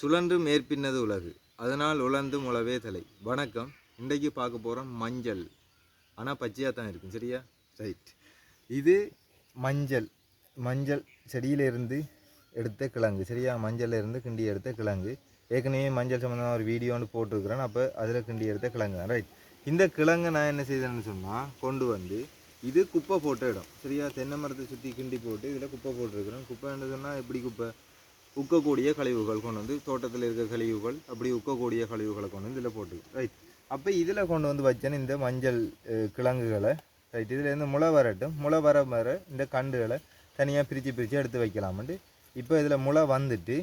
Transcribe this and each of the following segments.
சுழன்று மேற்பின்னது உலகு. அதனால் உழந்து முளவே தலை. வணக்கம். இன்றைக்கு பார்க்க போகிறோம் மஞ்சள். ஆனால் பச்சையாக தான் இருக்கும். சரியா? ரைட் இது மஞ்சள். மஞ்சள் செடியிலிருந்து எடுத்த கிழங்கு. சரியா? மஞ்சளிலிருந்து கிண்டி எடுத்த கிழங்கு. ஏற்கனவே மஞ்சள் சம்மந்தமாக ஒரு வீடியோன்னு போட்டிருக்கிறேன். அப்போ அதில் கிண்டி எடுத்த கிழங்கு தான். ரைட் இந்த கிழங்கை நான் என்ன செய்தேன்னு சொன்னால் கொண்டு வந்து இது குப்பை போட்ட இடம். சரியா? தென்னை மரத்தை சுற்றி கிண்டி போட்டு இதில் குப்பை போட்டிருக்கிறேன். குப்பைன்னு சொன்னால் எப்படி குப்பை? உக்கக்கூடிய கழிவுகள் கொண்டு வந்து தோட்டத்தில் இருக்க கழிவுகள் அப்படி உக்கக்கூடிய கழிவுகளை கொண்டு வந்து இதில் போட்டு ரைட் அப்போ இதில் கொண்டு வந்து வச்சேன்னு இந்த மஞ்சள் கிழங்குகளை ரைட் இதில் இருந்து முளை வரட்டும் முளை வர வர இந்த கண்டுகளை தனியாக பிரித்து பிரித்து எடுத்து வைக்கலாம்ட்டு இப்போ இதில் முளை வந்துட்டு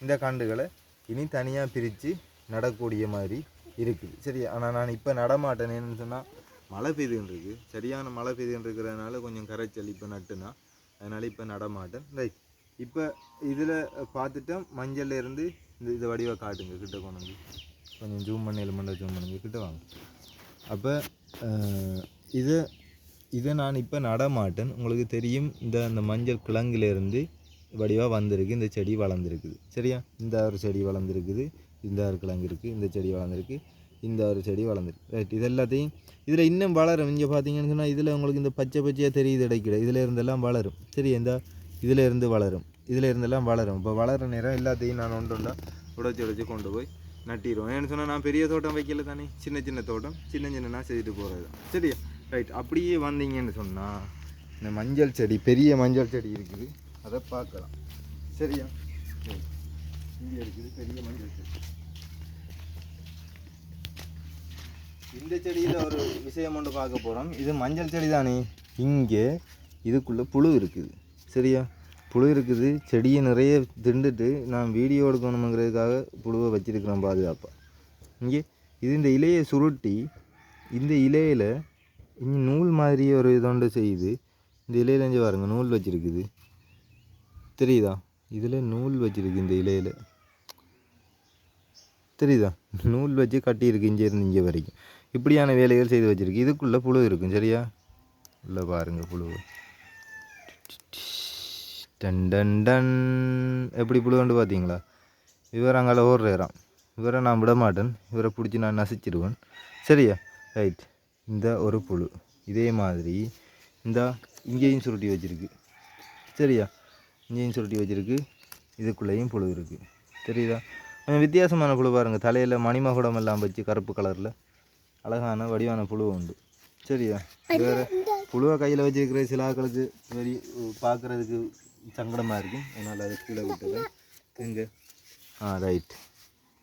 இந்த கண்டுகளை இனி தனியாக பிரித்து நடக்கூடிய மாதிரி இருக்குது சரி ஆனால் நான் இப்போ நடமாட்டேனேன்னு சொன்னால் மழை பெய்துன்றிருக்கு. சரியான மழை பெய்துன்னு இருக்கிறதுனால கொஞ்சம் கரைச்சல் இப்போ நட்டுனா அதனால் இப்போ நடமாட்டேன் ரைட் இப்போ இதில் பார்த்துட்டோம் மஞ்சள் இருந்து இந்த இதை வடிவாக காட்டுங்க கிட்ட கொண்டு கொஞ்சம் ஜூம் பண்ணி எலுமெண்டாக ஜூம் பண்ணுங்க கிட்ட வாங்க. அப்போ இதை இதை நான் இப்போ நடமாட்டேன். உங்களுக்கு தெரியும் இந்த அந்த மஞ்சள் கிழங்குலேருந்து வடிவாக வந்திருக்கு இந்த செடி வளர்ந்துருக்குது. சரியா? இந்த ஒரு செடி வளர்ந்துருக்குது இந்த ஒரு கிழங்கு இருக்குது இந்த செடி வளர்ந்துருக்கு இந்த ஒரு செடி வளர்ந்துருக்கு. ரைட் இது எல்லாத்தையும் இதில் இன்னும் வளரும். இங்கே பார்த்தீங்கன்னு சொன்னால் இதில் உங்களுக்கு இந்த பச்சை பச்சையாக தெரியுது இடைக்கிட. இதில் இருந்தெல்லாம் வளரும். சரி இந்த இதில் இருந்து வளரும். இதில் இருந்தெல்லாம் வளரும். இப்போ வளர நேரம் எல்லாத்தையும் நான் ஒன்று ஒன்றா உடைச்சி உடைச்சி கொண்டு போய் நட்டிடுவோம் ஏன்னு சொன்னால் நான் பெரிய தோட்டம் வைக்கல தானே. சின்ன சின்ன தோட்டம் சின்ன சின்னனா செய்துட்டு போகிறது சரியா? ரைட் அப்படியே வந்தீங்கன்னு சொன்னால் இந்த மஞ்சள் செடி பெரிய மஞ்சள் செடி இருக்குது. அதை பார்க்கலாம். சரியா? இங்கே இருக்குது பெரிய மஞ்சள் செடி. இந்த செடியில் ஒரு விஷயம் ஒன்று பார்க்க போகிறோம் இது மஞ்சள் செடி தானே. இங்கே இதுக்குள்ளே புழு இருக்குது. சரியா? புழு இருக்குது செடியை நிறைய திண்டுட்டு நான் வீடியோ எடுக்கணுங்கிறதுக்காக புழுவை வச்சிருக்கிறேன் பாதுகாப்பாக இங்கே இது இந்த இலையை சுருட்டி இந்த இலையில் இங்கே நூல் மாதிரி ஒரு இதோண்டு செய்யுது இந்த இலையில இங்கே பாருங்க நூல் வச்சுருக்குது. தெரியுதா? இதில் நூல் வச்சுருக்கு இந்த இலையில். தெரியுதா? நூல் வச்சு கட்டியிருக்கு இங்கேருந்து இங்கே வரைக்கும். இப்படியான வேலைகள் செய்து வச்சுருக்கு. இதுக்குள்ளே புழு இருக்கும் சரியா? உள்ளே பாருங்கள் புழு டன் டன் டன். எப்படி புழு பார்த்தீங்களா? இவர் அங்கால ஓடுறாராம் இவரை நான் விட மாட்டேன். இவரை பிடிச்சி நான் நசிச்சிடுவேன் சரியா? ரைட் இந்த ஒரு புழு. இதே மாதிரி இந்த இங்கேயும் சுருட்டி வச்சுருக்கு. சரியா? இங்கேயும் சுருட்டி வச்சுருக்கு. இதுக்குள்ளேயும் புழு இருக்குது தெரியுதா? கொஞ்சம் வித்தியாசமான புழு பாருங்கள் தலையில் மணிமகுடம் எல்லாம் வச்சு கருப்பு கலரில் அழகான வடிவான புழு உண்டு. சரியா? வேறு புழுவை கையில் வச்சுருக்கிற சில ஆட்களுக்கு வெறி பார்க்குறதுக்கு சங்கடமாக இருக்கும் அதனால் அதை கீழே விட்டுறேன் எங்கே? ஆ ரைட்.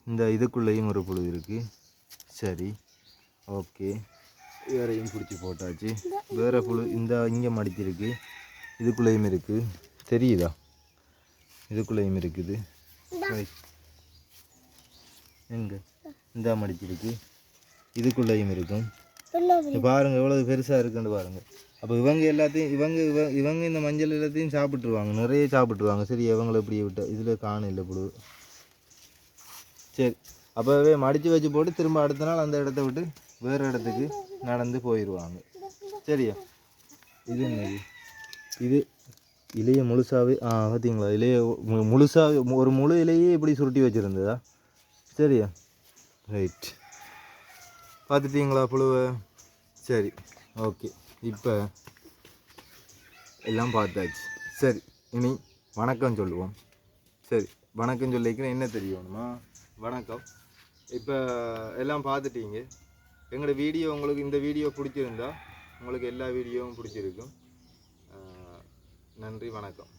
இந்த இதுக்குள்ளேயும் ஒரு புழு இருக்குது சரி. ஓகே. வேறையும் பிடிச்சி போட்டாச்சு. வேறு புழு இந்த இங்கே மடிச்சிருக்கு. இதுக்குள்ளேயும் இருக்குது தெரியுதா? இதுக்குள்ளேயும் இருக்குது. ரைட் எங்கே? இந்த மடிச்சிருக்கு. இதுக்குள்ளேயும் இருக்கும். இங்க பாருங்க எவ்வளவு பெருசாக இருக்குன்னு பாருங்க. அப்போ இவங்க எல்லாத்தையும் இவங்க இவ- இவங்க இந்த மஞ்சள் எல்லாத்தையும் சாப்பிட்ருவாங்க நிறைய சாப்பிட்ருவாங்க சரி இவங்களை இப்படி விட்ட இதில் காணும் இல்லை புழு சரி அப்போவே மடித்து வச்சு போட்டு திரும்ப அடுத்த நாள் அந்த இடத்த விட்டு வேறு இடத்துக்கு நடந்து போயிடுவாங்க சரியா? இது என்னது? இது இலையை முழுசாகவே ஆ பார்த்தீங்களா இலையை மு- முழுசாவே ஒரு முழு இலையே இப்படி சுருட்டி வச்சுருந்ததா? சரியா? ரைட் பார்த்துட்டீங்களா புழுவை? சரி ஓகே இப்போ எல்லாம் பார்த்தாச்சு. சரி இனி வணக்கம் சொல்லுவோம். சரி வணக்கம் சொல்லிக்கிறேன். என்ன தெரியணுமா? வணக்கம். இப்போ எல்லாம் பார்த்துட்டீங்க. எங்களோட வீடியோ உங்களுக்கு இந்த வீடியோ பிடிச்சிருந்தா உங்களுக்கு எல்லா வீடியோவும் பிடிச்சிருக்கும். நன்றி வணக்கம்.